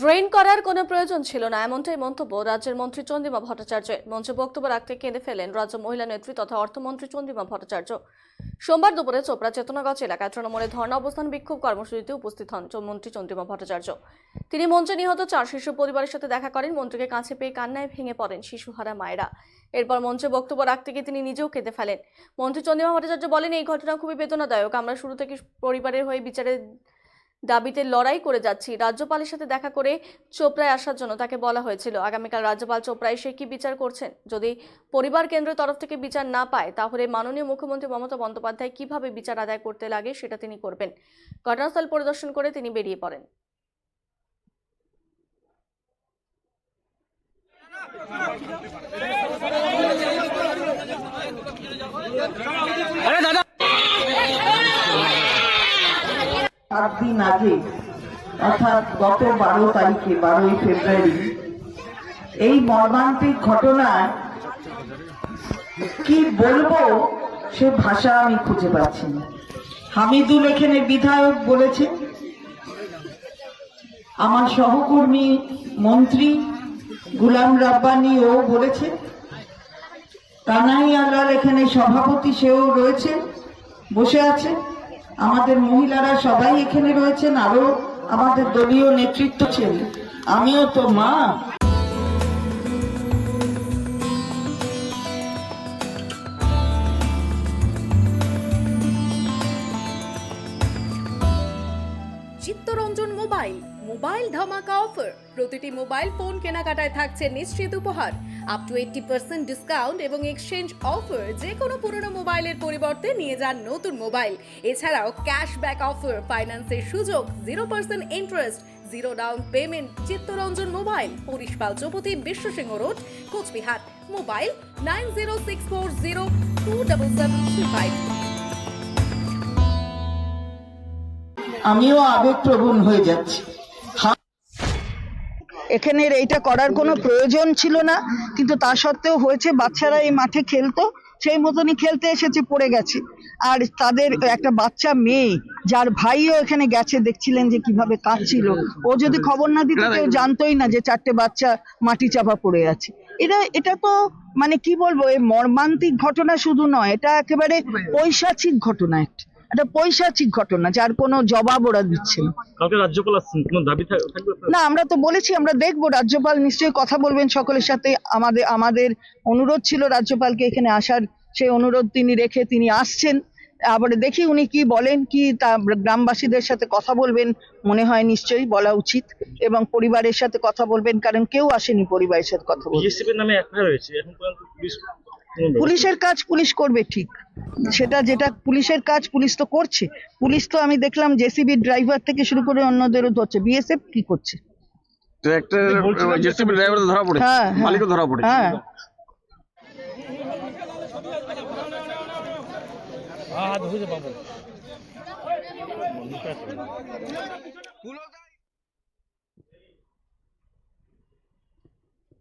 Drain করার কোনো প্রয়োজন ছিল না, এমনটাই মন্তব্য রাজ্যের মন্ত্রী চন্দ্রিমা ভট্টাচার্যের। মঞ্চে বক্তব্য রাখতে কেঁদে ফেলেন রাজ্য মহিলা নেত্রী তথা অর্থমন্ত্রী চন্দ্রিমা ভট্টাচার্য। সোমবার দুপুরে চোপড়া চেতনাগঞ্জ এলাকায় তৃণমূলে ধর্ণা অবস্থান বিক্ষোভ কর্মসূচিতে উপস্থিত হন মন্ত্রী চন্দ্রিমা ভট্টাচার্য। তিনি মঞ্চে নিহত চার শিশু পরিবারের সাথে দেখা করেন। মন্ত্রীকে কাছে পেয়ে কান্নায় ভেঙে পড়েন শিশুহারা মায়েরা। এরপর মঞ্চে বক্তব্য রাখতে গিয়ে তিনি নিজেও কেঁদে ফেলেন। মন্ত্রী চন্দ্রিমা ভট্টাচার্য বলেন, এই ঘটনা খুবই বেদনাদায়ক। আমরা শুরু থেকে পরিবারের হয়ে বিচারের দাবিতে লড়াই করে যাচ্ছি। রাজ্যপালের সাথে দেখা করে চোপড়ায় আসার জন্য তাকে বলা হয়েছিল। আগামীকাল রাজ্যপাল চোপড়া এসে কি বিচার করছেন? যদি পরিবার কেন্দ্রের তরফ থেকে বিচার না পায়, তাহলে মাননীয় মুখ্যমন্ত্রী মমতা বন্দ্যোপাধ্যায় কীভাবে বিচার আদায় করতে লাগে সেটা তিনি করবেন। ঘটনাস্থল পরিদর্শন করে তিনি বেরিয়ে পড়েন। সাত দিন আগে, অর্থাৎ গত বারো তারিখে, বারোই ফেব্রুয়ারি, এই মর্মান্তিক ঘটনায় কি বলব, সে ভাষা আমি খুঁজে পাচ্ছি না। হামিদুল এখানে বিধায়ক বলেছে। আমার সহকর্মী মন্ত্রী গুলাম রাব্বানি ও বলেছে। কানাই আলাল এখানে সভাপতি সেও রয়েছে, বসে আছে। আমাদের মহিলারা সবাই এখানে রয়েছেন, আরও আমাদের দলীয় নেতৃত্ব ছিল আমিও তো মা। চিত্তরঞ্জন মোবাইল। মোবাইল ধামাকা অফার। প্রতিটি মোবাইল ফোন কেনাকাটায় থাকছে নিশ্চিত উপহার। Up to eighty percent discount এবং এক্সচেঞ্জ অফার যে কোনো পুরনো মোবাইলের পরিবর্তে নিয়ে যান নতুন মোবাইল। এছাড়াও ক্যাশব্যাক অফার ফাইন্যান্সের সুযোগ zero percent interest zero down payment Chittaranjan mobile, Harishpal Chowpatty, Bishwasingha road, Coochbehar. Mobile nine zero six four zero two double seven three five আমিও আবেগপ্রবণ হয়ে যাচ্ছি। এখানের এইটা করার কোনো প্রয়োজন ছিল না, কিন্তু তা সত্ত্বেও হয়েছে, বাচ্চারা এই মাঠে খেলতো, সেই মতনই খেলতে এসেছে, পড়ে গেছে। আর তাদের একটা বাচ্চা মেয়ে, যার ভাইও এখানে গেছে, দেখছিলেন যে কীভাবে কাঁদছিল। ও যদি খবর না দিত, কেউ জানতোই না যে চারটে বাচ্চা মাটি চাপা পড়ে আছে। এটা এটা তো মানে কি বলব, এই মর্মান্তিক ঘটনা শুধু নয়, এটা একেবারে পৈশাচিক ঘটনা একটা। একটা পৈশাচিক ঘটনা যার কোনো জবাব ওরা দিচ্ছে না। কালকে রাজ্যপাল আসছেন কোনো দাবি থাকবে না আমরা তো বলেছি আমরা দেখব রাজ্যপাল নিশ্চয়ই কথা বলবেন সকলের সাথে। আমাদের আমাদের অনুরোধ ছিল রাজ্যপালকে এখানে আসার সেই অনুরোধ তিনি রেখে তিনি আসছেন। আবার দেখি উনি কি বলেন কি তা গ্রামবাসীদের সাথে কথা বলবেন মনে হয় নিশ্চয়ই বলা উচিত এবং পরিবারের সাথে কথা বলবেন কারণ কেউ আসেনি পরিবারের সাথে কথা বলতে। নামে এফআইআর হয়েছে এখন পর্যন্ত পুলিশের কাজ পুলিশ করবে ঠিক। সেটা যেটা পুলিশের কাজ পুলিশ তো করছে। পুলিশ তো আমি দেখলাম জেসিবি ড্রাইভার থেকে শুরু করে অন্যদেরও ধরছে। বিএসএফ কি করছে? ট্র্যাক্টর জেসিবি ড্রাইভার ধরা পড়ে হ্যাঁ হ্যাঁ। মালিকও ধরা পড়ে হ্যাঁ। হাত হয়ে যাবে